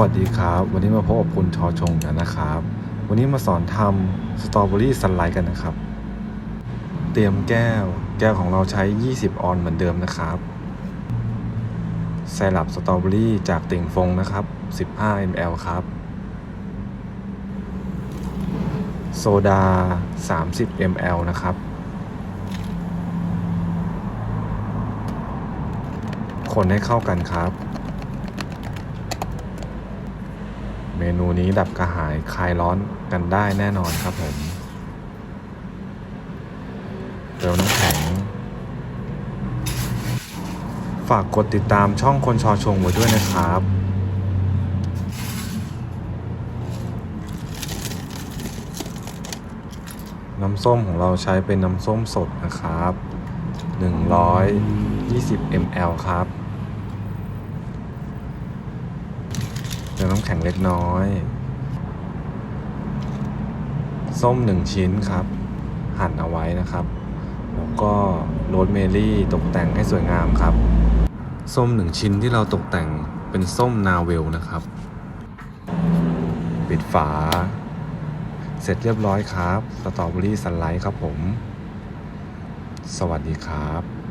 วัสดีครับ วันนี้มาพบกับคุณชอชงกันนะครับ วันนี้มาสอนทำสตรอเบอรี่ซันไลท์กันนะครับ เตรียมแก้ว แก้วของเราใช้ 20 ออนเหมือนเดิมนะครับไซรัปสตรอเบอรี่จากติ่งฟงนะครับ 15 ml ครับ โซดา 30 ml นะครับ คนให้เข้ากันครับ เมนูนี้ดับกระหายคลายร้อนกันได้แน่นอนครับผมเติมน้ำแข็ง ฝากกดติดตามช่องคนชอชงไว้ด้วยนะครับน้ำส้มของเราใช้เป็นน้ำส้มสดนะครับ 120 ml ครับ ติมน้ำแข็งเล็กน้อย ส้มหนึ่งชิ้นครับ หั่นเอาไว้นะครับ แล้วก็โรสเมลี่ตกแต่งให้สวยงามครับ ส้มหนึ่งชิ้นที่เราตกแต่งเป็นส้มนาเวลนะครับ ปิดฝา เสร็จเรียบร้อยครับ สตรอเบอรี่สไลท์ครับผม สวัสดีครับ